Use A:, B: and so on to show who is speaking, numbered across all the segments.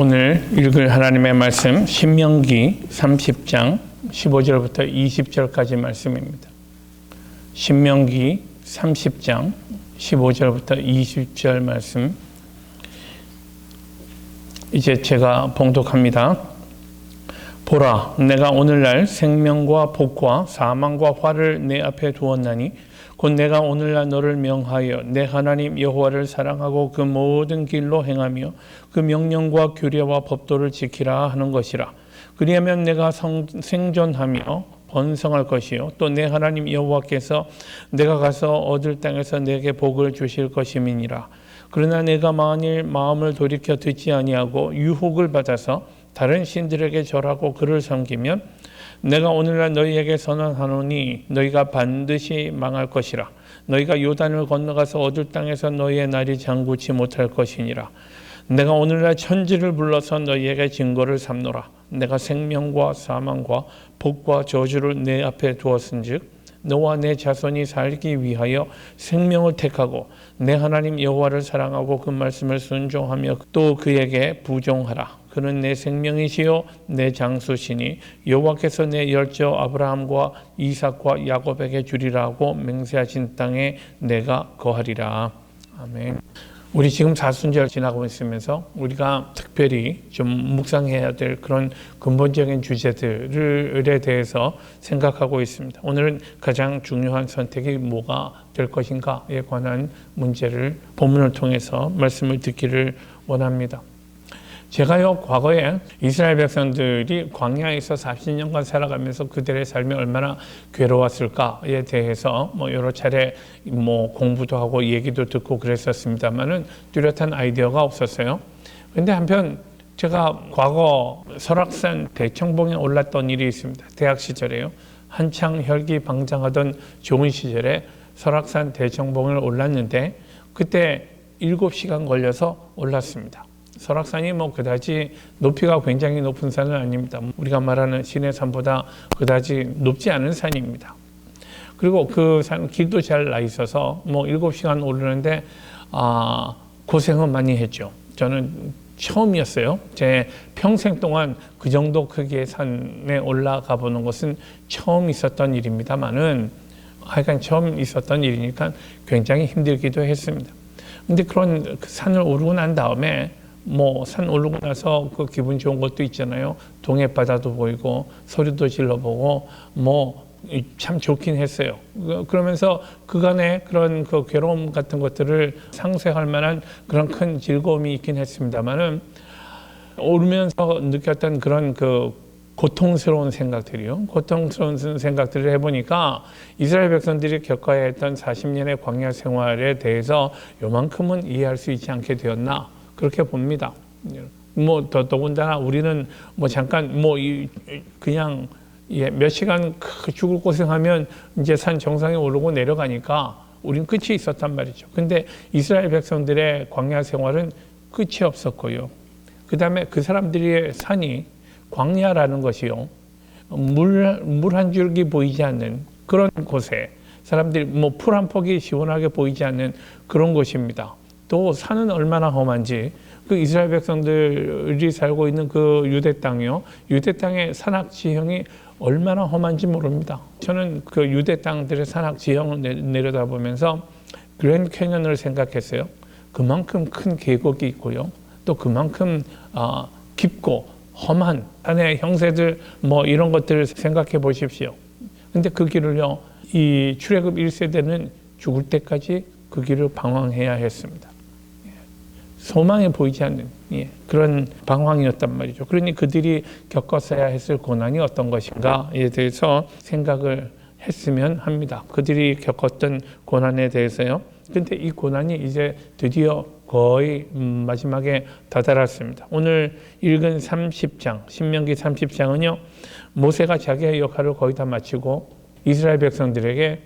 A: 오늘 읽을 하나님의 말씀 신명기 30장 15절부터 20절까지 말씀입니다. 신명기 30장 15절부터 20절 말씀 이제 제가 봉독합니다. 보라 내가 오늘날 생명과 복과 사망과 화를 내 앞에 두었나니 곧 내가 오늘날 너를 명하여 내 하나님 여호와를 사랑하고 그 모든 길로 행하며 그 명령과 규례와 법도를 지키라 하는 것이라. 그리하면 내가 성, 생존하며 번성할 것이요 또 내 하나님 여호와께서 내가 가서 얻을 땅에서 내게 복을 주실 것임이니라. 그러나 내가 만일 마음을 돌이켜 듣지 아니하고 유혹을 받아서 다른 신들에게 절하고 그를 섬기면 내가 오늘날 너희에게 선언하노니 너희가 반드시 망할 것이라 너희가 요단을 건너가서 얻을 땅에서 너희의 날이 장구치 못할 것이니라 내가 오늘날 천지를 불러서 너희에게 증거를 삼노라 내가 생명과 사망과 복과 저주를 내 앞에 두었은즉 너와 내 자손이 살기 위하여 생명을 택하고 내 하나님 여호와를 사랑하고 그 말씀을 순종하며 또 그에게 부종하라 그는 내 생명이시요 내 장수시니 여호와께서 내 열조 아브라함과 이삭과 야곱에게 주리라고 맹세하신 땅에 내가 거하리라. 아멘. 우리 지금 사순절 지나고 있으면서 우리가 특별히 좀 묵상해야 될 그런 근본적인 주제들에 대해서 생각하고 있습니다. 오늘은 가장 중요한 선택이 뭐가 될 것인가에 관한 문제를 본문을 통해서 말씀을 듣기를 원합니다. 제가요 과거에 이스라엘 백성들이 광야에서 40년간 살아가면서 그들의 삶이 얼마나 괴로웠을까에 대해서 뭐 여러 차례 뭐 공부도 하고 얘기도 듣고 그랬었습니다만은 뚜렷한 아이디어가 없었어요. 근데 한편 제가 과거 설악산 대청봉에 올랐던 일이 있습니다. 대학 시절에요. 한창 혈기 방장하던 좋은 시절에 설악산 대청봉을 올랐는데 그때 7시간 걸려서 올랐습니다. 설악산이 뭐 그다지 높이가 굉장히 높은 산은 아닙니다. 우리가 말하는 시내 산보다 그다지 높지 않은 산입니다. 그리고 그 산 길도 잘 나 있어서 뭐 7시간 오르는데 아, 고생은 많이 했죠. 저는 처음이었어요. 제 평생 동안 그 정도 크기의 산에 올라가 보는 것은 처음 있었던 일입니다만은 하여간 처음 있었던 일이니까 굉장히 힘들기도 했습니다. 근데 그런 그 산을 오르고 난 다음에 뭐 산 오르고 나서 그 기분 좋은 것도 있잖아요. 동해 바다도 보이고 소리도 질러보고 뭐 참 좋긴 했어요. 그, 그러면서 그간의 그런 그 괴로움 같은 것들을 상쇄할 만한 그런 큰 즐거움이 있긴 했습니다만은 오르면서 느꼈던 그런 그 고통스러운 생각들이요. 고통스러운 생각들을 해보니까 이스라엘 백성들이 겪어야 했던 40년의 광야 생활에 대해서 요만큼은 이해할 수 있지 않게 되었나. 그렇게 봅니다. 뭐 더, 더군다나 우리는 뭐 잠깐 뭐 이, 그냥 예, 몇 시간 죽을 고생하면 이제 산 정상에 오르고 내려가니까 우린 끝이 있었단 말이죠. 근데 이스라엘 백성들의 광야 생활은 끝이 없었고요. 그 다음에 그 사람들의 산이 광야라는 것이요. 물, 물 한 줄기 보이지 않는 그런 곳에 사람들이 뭐 풀 한 폭이 시원하게 보이지 않는 그런 곳입니다. 또 산은 얼마나 험한지 그 이스라엘 백성들이 살고 있는 그 유대 땅이요. 유대 땅의 산악 지형이 얼마나 험한지 모릅니다. 저는 그 유대 땅들의 산악 지형을 내려다 보면서 그랜 캐년을 생각했어요. 그만큼 큰 계곡이 있고요. 또 그만큼 어, 깊고 험한 산의 형세들 뭐 이런 것들을 생각해 보십시오. 근데 그 길을요. 이 출애굽 1세대는 죽을 때까지 그 길을 방황해야 했습니다. 소망이 보이지 않는 예, 그런 방황이었단 말이죠. 그러니 그들이 겪었어야 했을 고난이 어떤 것인가에 대해서 생각을 했으면 합니다. 그들이 겪었던 고난에 대해서요. 근데 이 고난이 이제 드디어 거의 음, 마지막에 다다랐습니다. 오늘 읽은 30장, 신명기 30장은요, 모세가 자기의 역할을 거의 다 마치고 이스라엘 백성들에게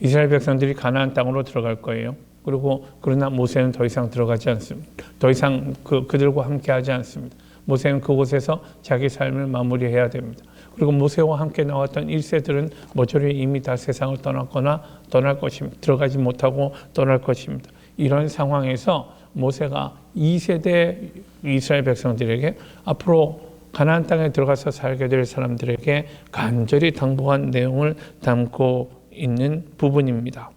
A: 이스라엘 백성들이 가나안 땅으로 들어갈 거예요. 그리고 그러나 모세는 더 이상 들어가지 않습니다. 더 이상 그, 그들과 함께 하지 않습니다. 모세는 그곳에서 자기 삶을 마무리해야 됩니다. 그리고 모세와 함께 나왔던 1세들은 모조리 이미 다 세상을 떠났거나 떠날 것입니다. 들어가지 못하고 떠날 것입니다. 이런 상황에서 모세가 2세대 이스라엘 백성들에게 앞으로 가나안 땅에 들어가서 살게 될 사람들에게 간절히 당부한 내용을 담고 있는 부분입니다.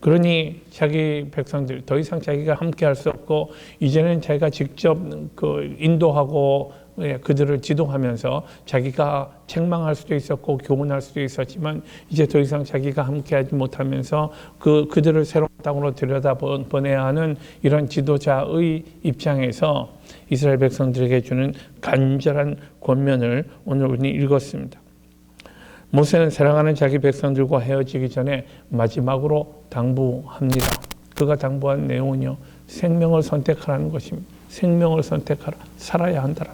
A: 그러니 자기 백성들 더 이상 자기가 함께 할 수 없고 이제는 자기가 직접 그 인도하고 예, 그들을 지도하면서 자기가 책망할 수도 있었고 교훈할 수도 있었지만 이제 더 이상 자기가 함께하지 못하면서 그 그들을 새로운 땅으로 들여다 보내야 하는 이런 지도자의 입장에서 이스라엘 백성들에게 주는 간절한 권면을 오늘 우리 읽었습니다. 모세는 사랑하는 자기 백성들과 헤어지기 전에 마지막으로 당부합니다. 그가 당부한 내용은요, 생명을 선택하라는 것입니다. 생명을 선택하라. 살아야 한다라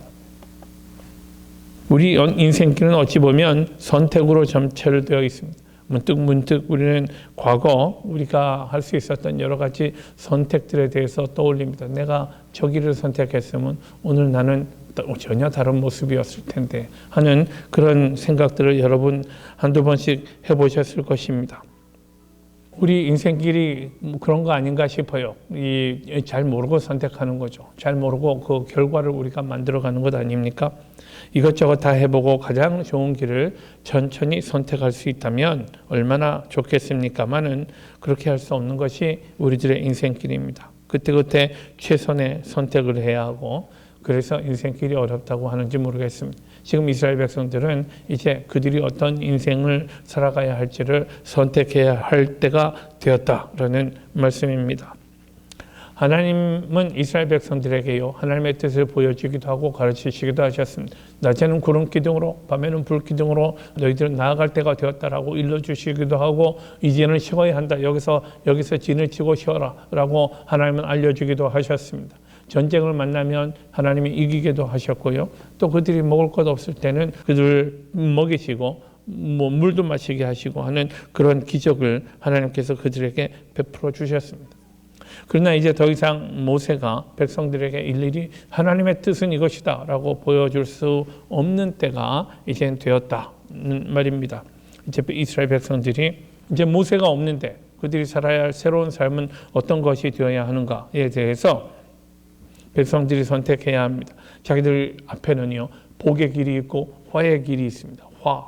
A: 우리 인생길은 어찌 보면 선택으로 점철 되어 있습니다. 문득 문득 우리는 과거 우리가 할 수 있었던 여러 가지 선택들에 대해서 떠올립니다. 내가 저 길을 선택했으면 오늘 나는 전혀 다른 모습이었을 텐데 하는 그런 생각들을 여러분 한두 번씩 해보셨을 것입니다. 우리 인생길이 뭐 그런 거 아닌가 싶어요. 이 잘 모르고 선택하는 거죠. 잘 모르고 그 결과를 우리가 만들어가는 것 아닙니까? 이것저것 다 해보고 가장 좋은 길을 천천히 선택할 수 있다면 얼마나 좋겠습니까만은 그렇게 할 수 없는 것이 우리들의 인생길입니다. 그때그때 최선의 선택을 해야 하고 그래서 인생길이 어렵다고 하는지 모르겠습니다. 지금 이스라엘 백성들은 이제 그들이 어떤 인생을 살아가야 할지를 선택해야 할 때가 되었다라는 말씀입니다. 하나님은 이스라엘 백성들에게요 하나님의 뜻을 보여주기도 하고 가르치시기도 하셨습니다. 낮에는 구름 기둥으로 밤에는 불 기둥으로 너희들은 나아갈 때가 되었다라고 일러주시기도 하고 이제는 쉬어야 한다. 여기서 여기서 진을 치고 쉬어라라고 하나님은 알려주기도 하셨습니다. 전쟁을 만나면 하나님이 이기게도 하셨고요. 또 그들이 먹을 것 없을 때는 그들 먹이시고 뭐 물도 마시게 하시고 하는 그런 기적을 하나님께서 그들에게 베풀어 주셨습니다. 그러나 이제 더 이상 모세가 백성들에게 일일이 하나님의 뜻은 이것이다 라고 보여줄 수 없는 때가 이제 되었다는 말입니다. 이제 이스라엘 백성들이 이제 모세가 없는데 그들이 살아야 할 새로운 삶은 어떤 것이 되어야 하는가에 대해서 백성들이 선택해야 합니다. 자기들 앞에는요 복의 길이 있고 화의 길이 있습니다. 화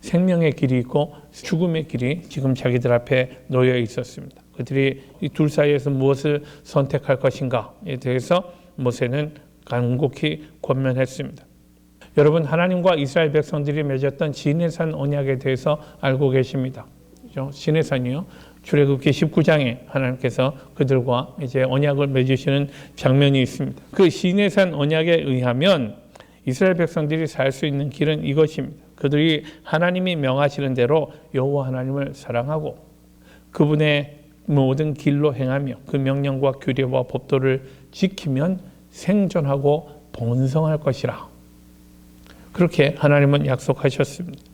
A: 생명의 길이 있고 죽음의 길이 지금 자기들 앞에 놓여 있었습니다. 그들이 이 둘 사이에서 무엇을 선택할 것인가에 대해서 모세는 간곡히 권면했습니다. 여러분 하나님과 이스라엘 백성들이 맺었던 시내산 언약에 대해서 알고 계십니다. 시내산이요. 출애굽기 19장에 하나님께서 그들과 이제 언약을 맺으시는 장면이 있습니다. 그 시내산 언약에 의하면 이스라엘 백성들이 살 수 있는 길은 이것입니다. 그들이 하나님이 명하시는 대로 여호와 하나님을 사랑하고 그분의 모든 길로 행하며 그 명령과 규례와 법도를 지키면 생존하고 번성할 것이라. 그렇게 하나님은 약속하셨습니다.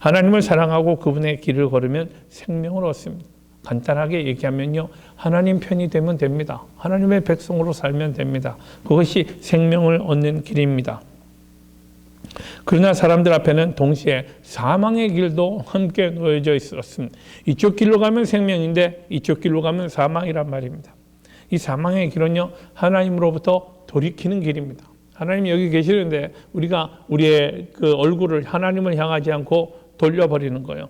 A: 하나님을 사랑하고 그분의 길을 걸으면 생명을 얻습니다. 간단하게 얘기하면요. 하나님 편이 되면 됩니다. 하나님의 백성으로 살면 됩니다. 그것이 생명을 얻는 길입니다. 그러나 사람들 앞에는 동시에 사망의 길도 함께 놓여져 있었습니다. 이쪽 길로 가면 생명인데 이쪽 길로 가면 사망이란 말입니다. 이 사망의 길은요, 하나님으로부터 돌이키는 길입니다. 하나님 여기 계시는데 우리가 우리의 그 얼굴을 하나님을 향하지 않고 돌려버리는 거예요.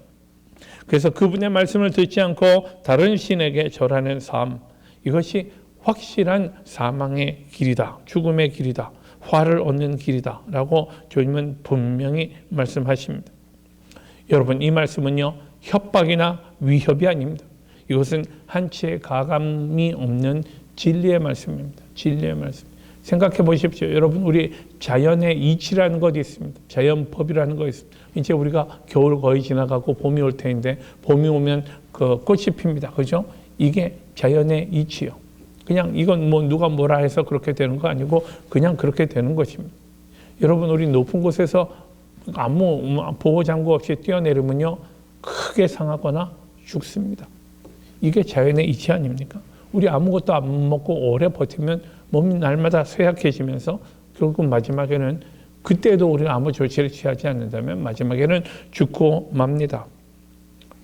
A: 그래서 그분의 말씀을 듣지 않고 다른 신에게 절하는 삶. 이것이 확실한 사망의 길이다. 죽음의 길이다. 화를 얻는 길이다. 라고 주님은 분명히 말씀하십니다. 여러분, 이 말씀은요, 협박이나 위협이 아닙니다. 이것은 한치의 가감이 없는 진리의 말씀입니다. 진리의 말씀. 생각해 보십시오. 여러분, 우리 자연의 이치라는 것이 있습니다. 자연법이라는 것이 있습니다. 이제 우리가 겨울 거의 지나가고 봄이 올 텐데, 봄이 오면 그 꽃이 핍니다. 그죠? 이게 자연의 이치요. 그냥 이건 뭐 누가 뭐라 해서 그렇게 되는 거 아니고 그냥 그렇게 되는 것입니다. 여러분, 우리 높은 곳에서 아무 보호 장구 없이 뛰어내리면요, 크게 상하거나 죽습니다. 이게 자연의 이치 아닙니까? 우리 아무것도 안 먹고 오래 버티면 몸이 날마다 쇠약해지면서 결국 마지막에는 그때도 우리가 아무 조치를 취하지 않는다면 마지막에는 죽고 맙니다.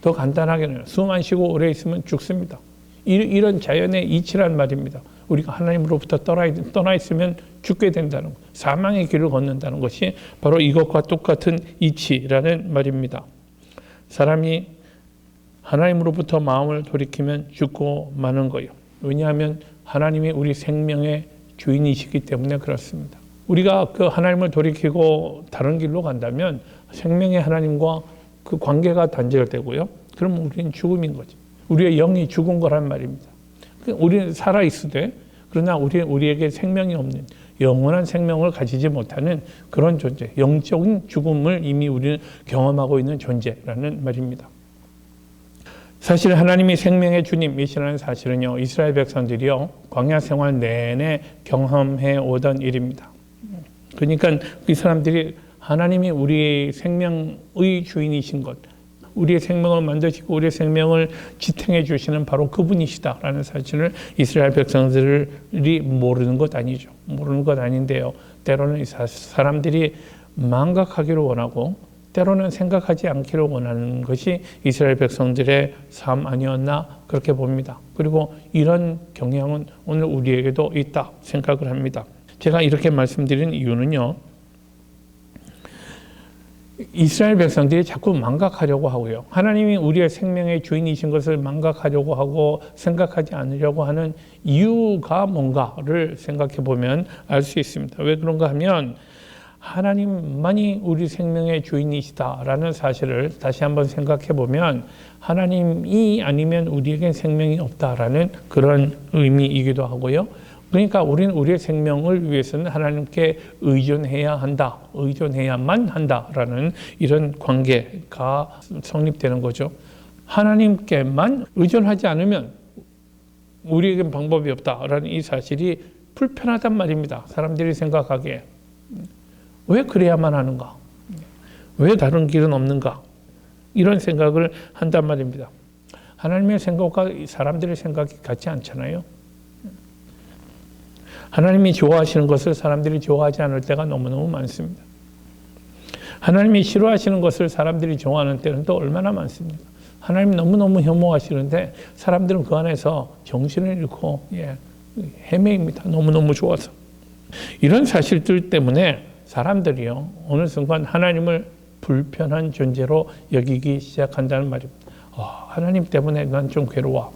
A: 더 간단하게는 숨 안 쉬고 오래 있으면 죽습니다. 이- 이런 자연의 이치란 말입니다. 우리가 하나님으로부터 떠나 있으면 죽게 된다는 것, 사망의 길을 걷는다는 것이 바로 이것과 똑같은 이치라는 말입니다. 사람이 하나님으로부터 마음을 돌이키면 죽고 마는 거예요. 왜냐하면 하나님이 우리 생명의 주인이시기 때문에 그렇습니다. 우리가 그 하나님을 돌이키고 다른 길로 간다면 생명의 하나님과 그 관계가 단절되고요. 그러면 우리는 죽음인 거죠. 우리의 영이 죽은 거란 말입니다. 그 우리는 살아 있으되 그러나 우리 우리에게 생명이 없는 영원한 생명을 가지지 못하는 그런 존재, 영적인 죽음을 이미 우리는 경험하고 있는 존재라는 말입니다. 사실 하나님이 생명의 주님이시라는 사실은요 이스라엘 백성들이요 광야 생활 내내 경험해 오던 일입니다. 그러니까 이 사람들이 하나님이 우리의 생명의 주인이신 것, 우리의 생명을 만드시고 우리의 생명을 지탱해 주시는 바로 그분이시다라는 사실을 이스라엘 백성들이 모르는 것 아니죠. 모르는 것 아닌데요. 때로는 이 사- 사람들이 망각하기를 원하고 때로는 생각하지 않기를 원하는 것이 이스라엘 백성들의 삶 아니었나 그렇게 봅니다. 그리고 이런 경향은 오늘 우리에게도 있다 생각을 합니다. 제가 이렇게 말씀드린 이유는요. 이스라엘 백성들이 자꾸 망각하려고 하고요. 하나님이 우리의 생명의 주인이신 것을 망각하려고 하고 생각하지 않으려고 하는 이유가 뭔가를 생각해 보면 알 수 있습니다. 왜 그런가 하면 하나님만이 우리 생명의 주인이시다라는 사실을 다시 한번 생각해 보면 하나님이 아니면 우리에겐 생명이 없다라는 그런 의미이기도 하고요. 그러니까 우리는 우리의 생명을 위해서는 하나님께 의존해야 한다, 의존해야만 한다라는 이런 관계가 성립되는 거죠. 하나님께만 의존하지 않으면 우리에겐 방법이 없다라는 이 사실이 불편하단 말입니다. 사람들이 생각하기에. 왜 그래야만 하는가? 왜 다른 길은 없는가? 이런 생각을 한단 말입니다. 하나님의 생각과 사람들의 생각이 같지 않잖아요. 하나님이 좋아하시는 것을 사람들이 좋아하지 않을 때가 너무너무 많습니다. 하나님이 싫어하시는 것을 사람들이 좋아하는 때는 또 얼마나 많습니까? 하나님 너무너무 혐오하시는데 사람들은 그 안에서 정신을 잃고 예, 헤매입니다. 너무너무 좋아서. 이런 사실들 때문에 사람들이요 어느 순간 하나님을 불편한 존재로 여기기 시작한다는 말입니다. 어, 하나님 때문에 난 좀 괴로워.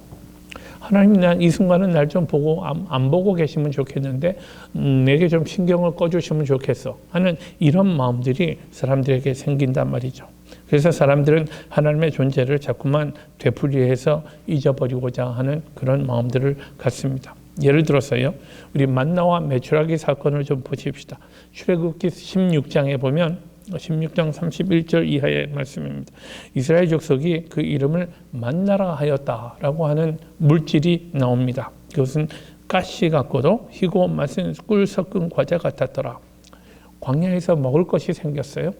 A: 하나님 난 이 순간은 날 좀 보고 안, 안 보고 계시면 좋겠는데 음, 내게 좀 신경을 꺼주시면 좋겠어 하는 이런 마음들이 사람들에게 생긴단 말이죠. 그래서 사람들은 하나님의 존재를 자꾸만 되풀이해서 잊어버리고자 하는 그런 마음들을 갖습니다. 예를 들어서요, 우리 만나와 메추라기 사건을 좀 보십시다. 출애굽기 16장에 보면 16장 31절 이하의 말씀입니다. 이스라엘 족속이 그 이름을 만나라 하였다라고 하는 물질이 나옵니다. 그것은 가시 같고도 희고 맛은 꿀 섞은 과자 같았더라. 광야에서 먹을 것이 생겼어요.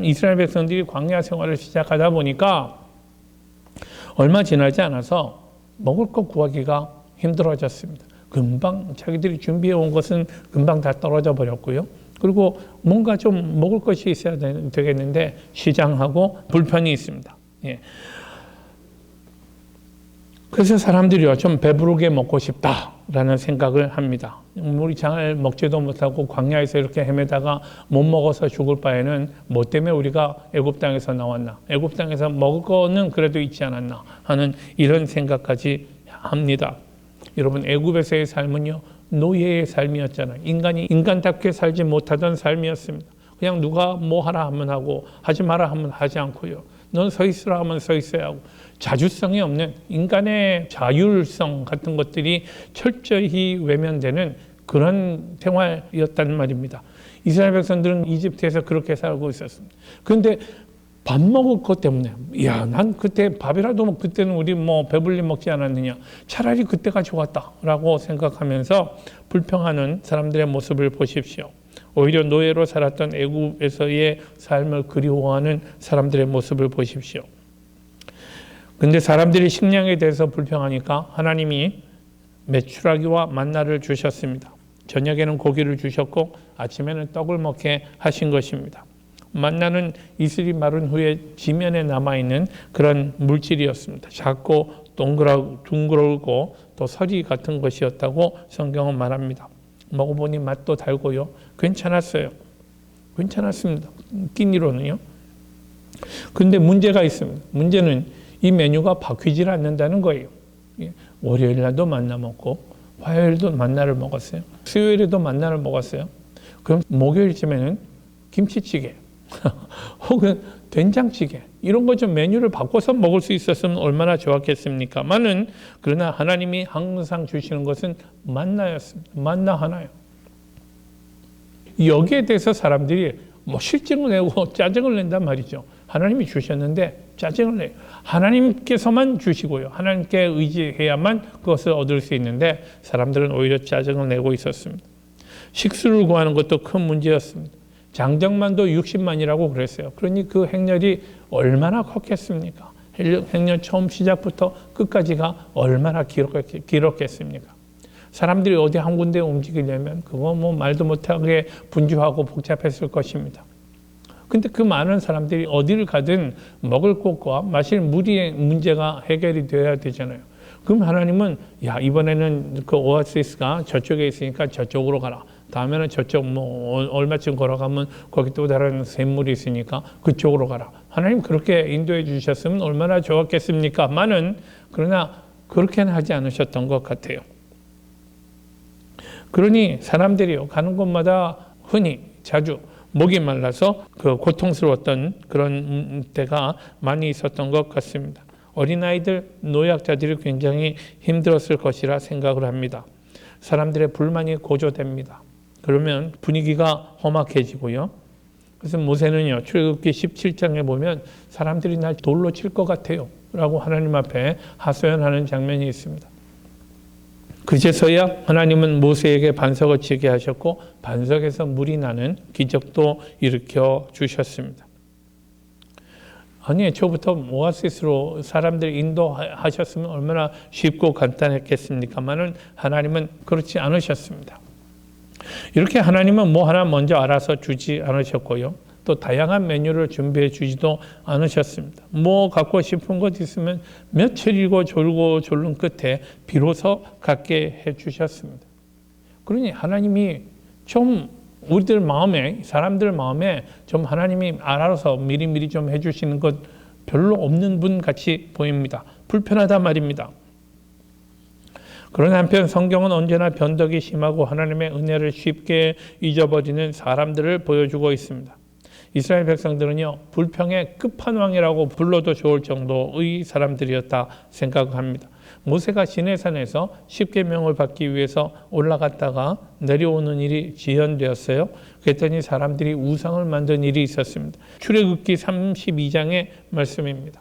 A: 이스라엘 백성들이 광야 생활을 시작하다 보니까 얼마 지나지 않아서 먹을 것 구하기가 힘들어졌습니다. 금방 자기들이 준비해 온 것은 금방 다 떨어져 버렸고요. 그리고 뭔가 좀 먹을 것이 있어야 되겠는데 시장하고 불편이 있습니다. 예. 그래서 사람들이요 좀 배부르게 먹고 싶다라는 생각을 합니다. 우리 잘 먹지도 못하고 광야에서 이렇게 헤매다가 못 먹어서 죽을 바에는 뭐 때문에 우리가 애굽 땅에서 나왔나? 애굽 땅에서 먹을 거는 그래도 있지 않았나 하는 이런 생각까지 합니다. 여러분 애굽에서의 삶은요 노예의 삶이었잖아요. 인간이 인간답게 살지 못하던 삶이었습니다. 그냥 누가 뭐 하라 하면 하고 하지 마라 하면 하지 않고요. 넌 서 있으라 하면 서 있어야 하고 자주성이 없는 인간의 자율성 같은 것들이 철저히 외면되는 그런 생활이었단 말입니다. 이스라엘 백성들은 이집트에서 그렇게 살고 있었습니다. 그런데 밥 먹을 것 때문에 야 난 그때 밥이라도 뭐 그때는 우리 뭐 배불리 먹지 않았느냐 차라리 그때가 좋았다라고 생각하면서 불평하는 사람들의 모습을 보십시오. 오히려 노예로 살았던 애굽에서의 삶을 그리워하는 사람들의 모습을 보십시오. 근데 사람들이 식량에 대해서 불평하니까 하나님이 메추라기와 만나를 주셨습니다. 저녁에는 고기를 주셨고 아침에는 떡을 먹게 하신 것입니다. 만나는 이슬이 마른 후에 지면에 남아 있는 그런 물질이었습니다. 작고 동그라 둥그러고 또 서리 같은 것이었다고 성경은 말합니다. 먹어보니 맛도 달고요. 괜찮았어요. 괜찮았습니다. 끼니로는요. 근데 문제가 있습니다. 문제는 이 메뉴가 바뀌질 않는다는 거예요. 예, 월요일 날도 만나 먹고 화요일도 만나를 먹었어요. 수요일에도 만나를 먹었어요. 그럼 목요일쯤에는 김치찌개 혹은 된장찌개 이런 거 좀 메뉴를 바꿔서 먹을 수 있었으면 얼마나 좋았겠습니까? 많은 그러나 하나님이 항상 주시는 것은 만나였습니다. 만나 하나요. 여기에 대해서 사람들이 뭐 실증을 내고 짜증을 낸단 말이죠. 하나님이 주셨는데 짜증을 내요. 하나님께서만 주시고요. 하나님께 의지해야만 그것을 얻을 수 있는데 사람들은 오히려 짜증을 내고 있었습니다. 식수를 구하는 것도 큰 문제였습니다. 장정만도 60만이라고 그랬어요. 그러니 그 행렬이 얼마나 컸겠습니까? 행렬 처음 시작부터 끝까지가 얼마나 길었겠, 길었겠습니까? 사람들이 어디 한 군데 움직이려면 그거 뭐 말도 못하게 분주하고 복잡했을 것입니다. 근데 그 많은 사람들이 어디를 가든 먹을 곳과 마실 물이 문제가 해결이 되어야 되잖아요. 그럼 하나님은 야 이번에는 그 오아시스가 저쪽에 있으니까 저쪽으로 가라. 다음에는 저쪽 뭐 얼마쯤 걸어가면 거기 또 다른 샘물이 있으니까 그쪽으로 가라. 하나님 그렇게 인도해 주셨으면 얼마나 좋았겠습니까? 많은 그러나 그렇게는 하지 않으셨던 것 같아요. 그러니 사람들이요 가는 곳마다 흔히 자주 목이 말라서 그 고통스러웠던 그런 때가 많이 있었던 것 같습니다. 어린아이들, 노약자들이 굉장히 힘들었을 것이라 생각을 합니다. 사람들의 불만이 고조됩니다. 그러면 분위기가 험악해지고요. 그래서 모세는요, 출애굽기 17장에 보면 사람들이 날 돌로 칠 것 같아요. 라고 하나님 앞에 하소연하는 장면이 있습니다. 그제서야 하나님은 모세에게 반석을 치게 하셨고 반석에서 물이 나는 기적도 일으켜 주셨습니다. 아니 애초부터 오아시스로 사람들 인도하셨으면 얼마나 쉽고 간단했겠습니까만은 하나님은 그렇지 않으셨습니다. 이렇게 하나님은 뭐 하나 먼저 알아서 주지 않으셨고요. 또 다양한 메뉴를 준비해 주지도 않으셨습니다. 뭐 갖고 싶은 것 있으면 며칠이고 졸고 졸른 끝에 비로소 갖게 해 주셨습니다. 그러니 하나님이 좀 우리들 마음에 사람들 마음에 좀 하나님이 알아서 미리미리 좀 해주시는 것 별로 없는 분 같이 보입니다. 불편하다 말입니다. 그런 한편 성경은 언제나 변덕이 심하고 하나님의 은혜를 쉽게 잊어버리는 사람들을 보여주고 있습니다. 이스라엘 백성들은요, 불평의 끝판왕이라고 불러도 좋을 정도의 사람들이었다 생각합니다. 모세가 시내산에서 십계명을 받기 위해서 올라갔다가 내려오는 일이 지연되었어요. 그랬더니 사람들이 우상을 만든 일이 있었습니다. 출애굽기 32장의 말씀입니다.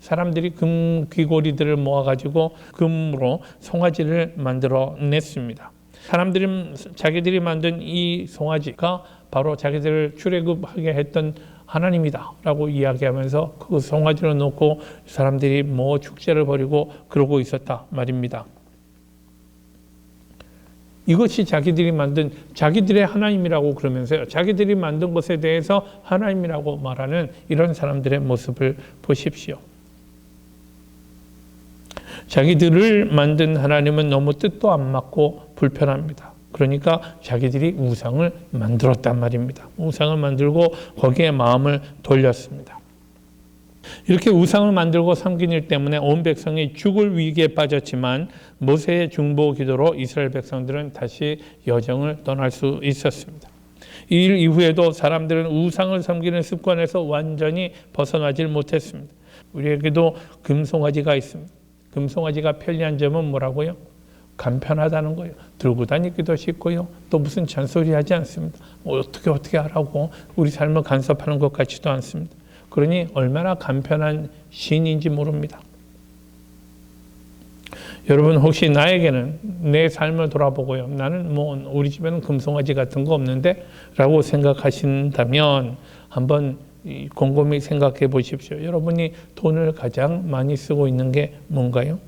A: 사람들이 금 귀고리들을 모아가지고 금으로 송아지를 만들어 냈습니다. 사람들이 자기들이 만든 이 송아지가 바로 자기들을 출애굽하게 했던 하나님이다라고 이야기하면서 그 송아지를 놓고 사람들이 뭐 축제를 벌이고 그러고 있었다 말입니다. 이것이 자기들이 만든 자기들의 하나님이라고 그러면서요. 자기들이 만든 것에 대해서 하나님이라고 말하는 이런 사람들의 모습을 보십시오. 자기들을 만든 하나님은 너무 뜻도 안 맞고 불편합니다. 그러니까 자기들이 우상을 만들었단 말입니다. 우상을 만들고 거기에 마음을 돌렸습니다. 이렇게 우상을 만들고 섬긴 일 때문에 온 백성이 죽을 위기에 빠졌지만 모세의 중보 기도로 이스라엘 백성들은 다시 여정을 떠날 수 있었습니다. 이 일 이후에도 사람들은 우상을 섬기는 습관에서 완전히 벗어나질 못했습니다. 우리에게도 금송아지가 있습니다. 금송아지가 편리한 점은 뭐라고요? 간편하다는 거예요. 들고 다니기도 쉽고요. 또 무슨 잔소리 하지 않습니다. 뭐 어떻게 어떻게 하라고 우리 삶을 간섭하는 것 같지도 않습니다. 그러니 얼마나 간편한 신인지 모릅니다. 여러분 혹시 나에게는 내 삶을 돌아보고요. 나는 뭐 우리 집에는 금송아지 같은 거 없는데 라고 생각하신다면 한번 곰곰이 생각해 보십시오. 여러분이 돈을 가장 많이 쓰고 있는 게 뭔가요?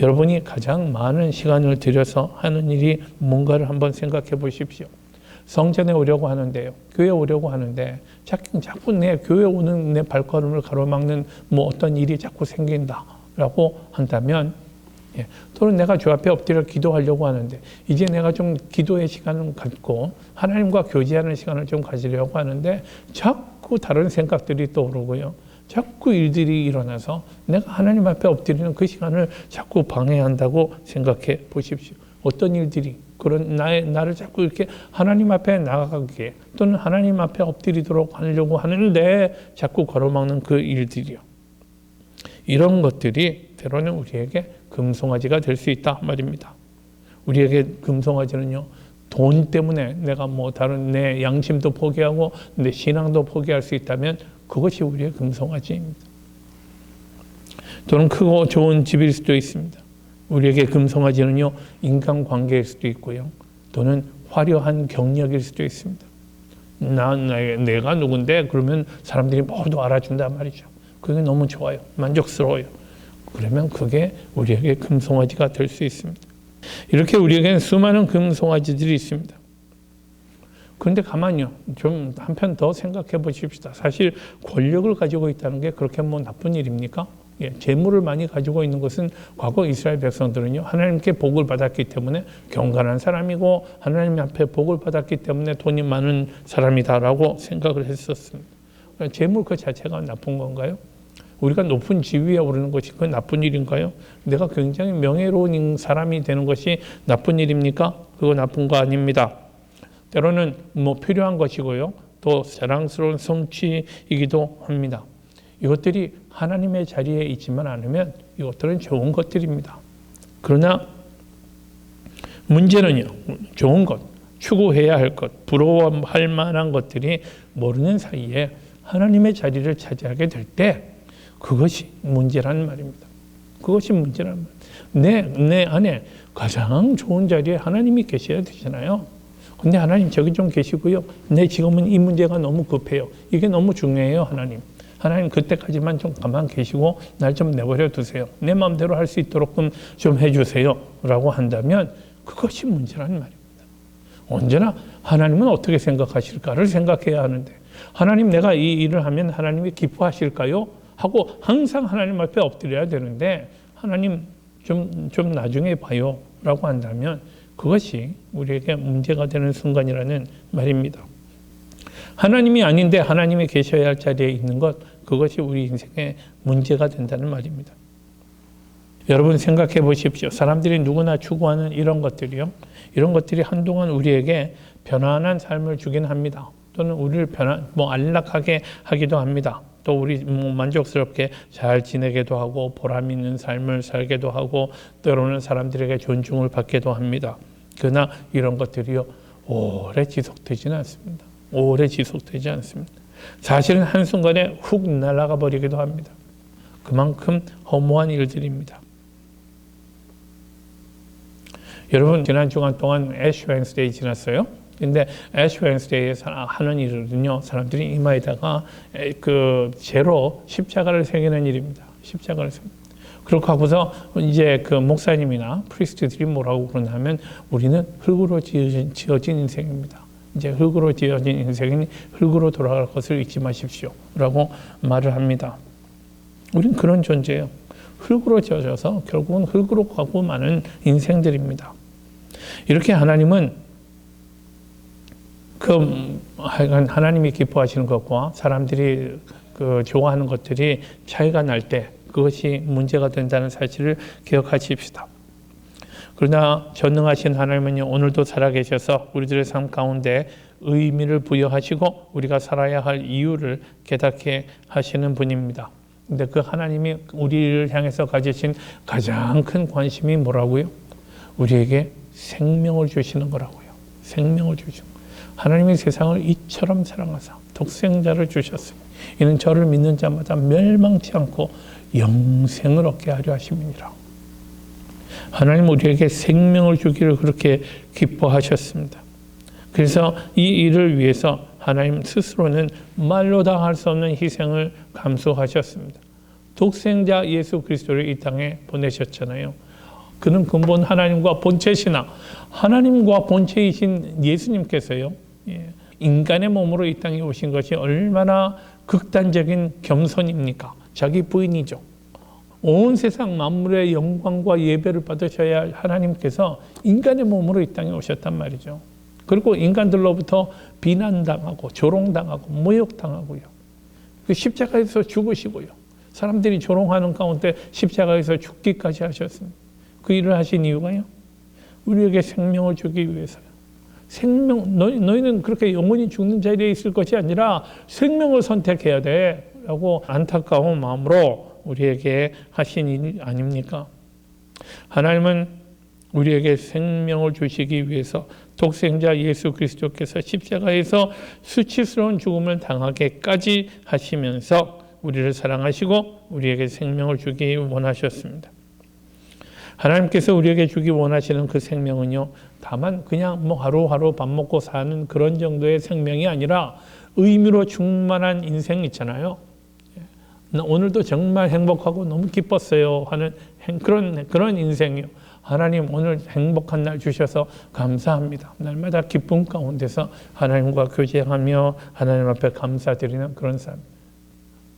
A: 여러분이 가장 많은 시간을 들여서 하는 일이 뭔가를 한번 생각해 보십시오. 성전에 오려고 하는데요. 교회 오려고 하는데 자꾸, 자꾸 내 교회 오는 내 발걸음을 가로막는 뭐 어떤 일이 자꾸 생긴다. 라고 한다면 예, 또는 내가 주 앞에 엎드려 기도하려고 하는데 이제 내가 좀 기도의 시간을 갖고 하나님과 교제하는 시간을 좀 가지려고 하는데 자꾸 다른 생각들이 떠오르고요. 자꾸 일들이 일어나서 내가 하나님 앞에 엎드리는 그 시간을 자꾸 방해한다고 생각해 보십시오. 어떤 일들이 그런 나의 나를 자꾸 이렇게 하나님 앞에 나가게 또는 하나님 앞에 엎드리도록 하려고 하는데 자꾸 걸어막는 그 일들이요. 이런 것들이 때로는 우리에게 금송아지가 될 수 있다 말입니다. 우리에게 금송아지는요. 돈 때문에 내가 뭐 다른 내 양심도 포기하고 내 신앙도 포기할 수 있다면 그것이 우리의 금송아지입니다. 또는 크고 좋은 집일 수도 있습니다. 우리에게 금송아지는요 인간 관계일 수도 있고요. 또는 화려한 경력일 수도 있습니다. 나, 내가 누군데 그러면 사람들이 모두 알아준단 말이죠. 그게 너무 좋아요. 만족스러워요. 그러면 그게 우리에게 금송아지가 될 수 있습니다. 이렇게 우리에게는 수많은 금송아지들이 있습니다. 그런데 가만요. 좀 한편 더 생각해 보십시다. 사실 권력을 가지고 있다는 게 그렇게 뭐 나쁜 일입니까? 예, 재물을 많이 가지고 있는 것은 과거 이스라엘 백성들은요 하나님께 복을 받았기 때문에 경건한 사람이고 하나님 앞에 복을 받았기 때문에 돈이 많은 사람이다라고 생각을 했었습니다. 그러니까 재물 그 자체가 나쁜 건가요? 우리가 높은 지위에 오르는 것이 그 나쁜 일인가요? 내가 굉장히 명예로운 사람이 되는 것이 나쁜 일입니까? 그거 나쁜 거 아닙니다. 때로는 뭐 필요한 것이고요. 또 자랑스러운 성취이기도 합니다. 이것들이 하나님의 자리에 있지만 않으면 이것들은 좋은 것들입니다. 그러나 문제는요, 좋은 것, 추구해야 할 것, 부러워할 만한 것들이 모르는 사이에 하나님의 자리를 차지하게 될 때 그것이 문제라는 말입니다. 그것이 문제라는 말. 내, 내 안에 가장 좋은 자리에 하나님이 계셔야 되잖아요. 근데 하나님 저기 좀 계시고요. 내 지금은 이 문제가 너무 급해요. 이게 너무 중요해요, 하나님. 하나님 그때까지만 좀 가만 계시고 날 좀 내버려 두세요. 내 마음대로 할 수 있도록 좀 해주세요. 라고 한다면 그것이 문제라는 말입니다. 언제나 하나님은 어떻게 생각하실까를 생각해야 하는데 하나님 내가 이 일을 하면 하나님이 기뻐하실까요? 하고 항상 하나님 앞에 엎드려야 되는데 하나님 좀, 좀 나중에 봐요. 라고 한다면 그것이 우리에게 문제가 되는 순간이라는 말입니다. 하나님이 아닌데 하나님이 계셔야 할 자리에 있는 것, 그것이 우리 인생의 문제가 된다는 말입니다. 여러분 생각해 보십시오. 사람들이 누구나 추구하는 이런 것들이요. 이런 것들이 한동안 우리에게 편안한 삶을 주긴 합니다. 또는 우리를 편안, 뭐 안락하게 하기도 합니다. 또 우리 뭐 만족스럽게 잘 지내기도 하고 보람 있는 삶을 살기도 하고 때로는 사람들에게 존중을 받기도 합니다. 그러나 이런 것들이요 오래 지속되지는 않습니다. 오래 지속되지 않습니다. 사실은 한순간에 훅 날아가 버리기도 합니다. 그만큼 허무한 일들입니다. 여러분 지난 주간 동안 애쉬 웬스데이 지났어요. 근데 애쉬 웬스데이에서 하는 일은요 사람들이 이마에다가 그 제로 십자가를 새기는 일입니다. 십자가를 새기. 그렇게 하고서 이제 그 목사님이나 프리스트들이 뭐라고 그러냐면 우리는 흙으로 지어진, 지어진 인생입니다. 이제 흙으로 지어진 인생이 흙으로 돌아갈 것을 잊지 마십시오. 라고 말을 합니다. 우린 그런 존재예요. 흙으로 지어져서 결국은 흙으로 가고 마는 인생들입니다. 이렇게 하나님은 그 하나님이 기뻐하시는 것과 사람들이 그 좋아하는 것들이 차이가 날 때 그것이 문제가 된다는 사실을 기억하십시다. 그러나 전능하신 하나님은 오늘도 살아계셔서 우리들의 삶 가운데 의미를 부여하시고 우리가 살아야 할 이유를 깨닫게 하시는 분입니다. 근데 그 하나님이 우리를 향해서 가지신 가장 큰 관심이 뭐라고요? 우리에게 생명을 주시는 거라고요. 생명을 주시는 하나님이 세상을 이처럼 사랑하사 독생자를 주셨으니 이는 저를 믿는 자마다 멸망치 않고 영생을 얻게 하려 하심이니라. 하나님 우리에게 생명을 주기를 그렇게 기뻐하셨습니다. 그래서 이 일을 위해서 하나님 스스로는 말로 다 할 수 없는 희생을 감수하셨습니다. 독생자 예수 그리스도를 이 땅에 보내셨잖아요. 그는 근본 하나님과 본체시나 하나님과 본체이신 예수님께서요. 예, 인간의 몸으로 이 땅에 오신 것이 얼마나 극단적인 겸손입니까? 자기 부인이죠. 온 세상 만물의 영광과 예배를 받으셔야 할 하나님께서 인간의 몸으로 이 땅에 오셨단 말이죠. 그리고 인간들로부터 비난당하고 조롱당하고 모욕당하고요. 그 십자가에서 죽으시고요. 사람들이 조롱하는 가운데 십자가에서 죽기까지 하셨습니다. 그 일을 하신 이유가요. 우리에게 생명을 주기 위해서요. 생명 너희, 너희는 그렇게 영원히 죽는 자리에 있을 것이 아니라 생명을 선택해야 돼라고 안타까운 마음으로 우리에게 하신 일 아닙니까? 하나님은 우리에게 생명을 주시기 위해서 독생자 예수 그리스도께서 십자가에서 수치스러운 죽음을 당하게까지 하시면서 우리를 사랑하시고 우리에게 생명을 주기 원하셨습니다. 하나님께서 우리에게 주기 원하시는 그 생명은요, 다만 그냥 뭐 하루하루 밥 먹고 사는 그런 정도의 생명이 아니라 의미로 충만한 인생 있잖아요. 나 오늘도 정말 행복하고 너무 기뻤어요 하는 그런 그런 인생이요. 하나님 오늘 행복한 날 주셔서 감사합니다. 날마다 기쁨 가운데서 하나님과 교제하며 하나님 앞에 감사드리는 그런 삶.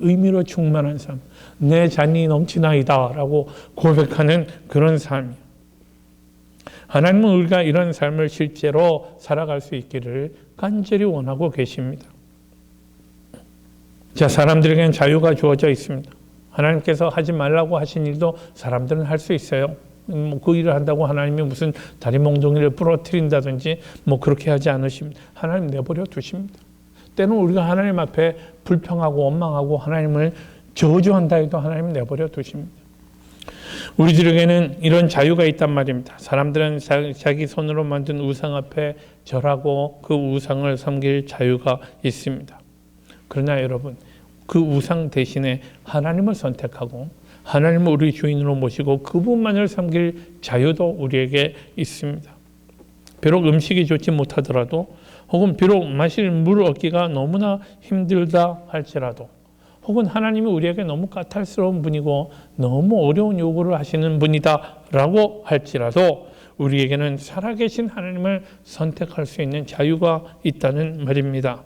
A: 의미로 충만한 삶. 내 잔이 넘치나이다라고 고백하는 그런 삶이요. 하나님은 우리가 이런 삶을 실제로 살아갈 수 있기를 간절히 원하고 계십니다. 자, 사람들에게는 자유가 주어져 있습니다. 하나님께서 하지 말라고 하신 일도 사람들은 할 수 있어요. 뭐 그 일을 한다고 하나님이 무슨 다리 몽둥이를 부러뜨린다든지 뭐 그렇게 하지 않으십니다. 하나님 내버려 두십니다. 때는 우리가 하나님 앞에 불평하고 원망하고 하나님을 저주한다 해도 하나님 내버려 두십니다. 우리들에게는 이런 자유가 있단 말입니다. 사람들은 자기 손으로 만든 우상 앞에 절하고 그 우상을 섬길 자유가 있습니다. 그러나 여러분, 그 우상 대신에 하나님을 선택하고 하나님을 우리 주인으로 모시고 그분만을 섬길 자유도 우리에게 있습니다. 비록 음식이 좋지 못하더라도 혹은 비록 마실 물 얻기가 너무나 힘들다 할지라도 혹은 하나님이 우리에게 너무 까탈스러운 분이고 너무 어려운 요구를 하시는 분이다라고 할지라도 우리에게는 살아계신 하나님을 선택할 수 있는 자유가 있다는 말입니다.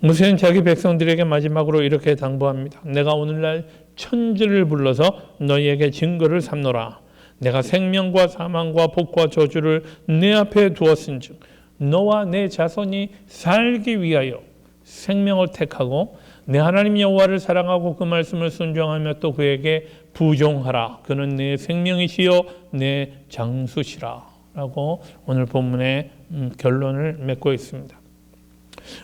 A: 모세는 자기 백성들에게 마지막으로 이렇게 당부합니다. 내가 오늘날 천지를 불러서 너희에게 증거를 삼노라. 내가 생명과 사망과 복과 저주를 내 앞에 두었은즉 너와 내 자손이 살기 위하여 생명을 택하고 내 하나님 여호와를 사랑하고 그 말씀을 순종하며 또 그에게 부종하라. 그는 내 생명이시요 내 장수시라 라고 오늘 본문의 음, 결론을 맺고 있습니다.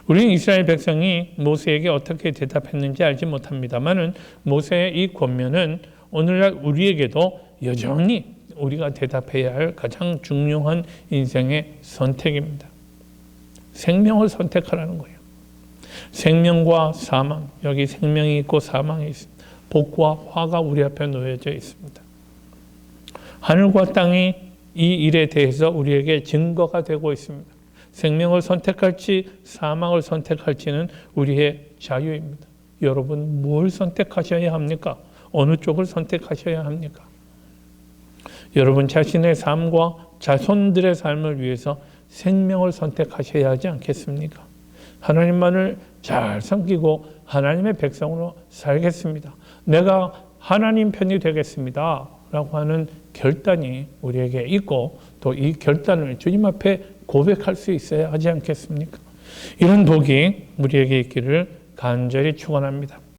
A: 우리는 이스라엘 백성이 모세에게 어떻게 대답했는지 알지 못합니다만은 모세의 이 권면은 오늘날 우리에게도 여전히 우리가 대답해야 할 가장 중요한 인생의 선택입니다. 생명을 선택하라는 거예요. 생명과 사망, 여기 생명이 있고 사망이 있습니다. 복과 화가 우리 앞에 놓여져 있습니다. 하늘과 땅이 이 일에 대해서 우리에게 증거가 되고 있습니다. 생명을 선택할지 사망을 선택할지는 우리의 자유입니다. 여러분 뭘 선택하셔야 합니까? 어느 쪽을 선택하셔야 합니까? 여러분 자신의 삶과 자손들의 삶을 위해서 생명을 선택하셔야 하지 않겠습니까? 하나님만을 잘 섬기고 하나님의 백성으로 살겠습니다. 내가 하나님 편이 되겠습니다. 라고 하는 결단이 우리에게 있고 또 이 결단을 주님 앞에 고백할 수 있어야 하지 않겠습니까? 이런 복이 우리에게 있기를 간절히 축원합니다.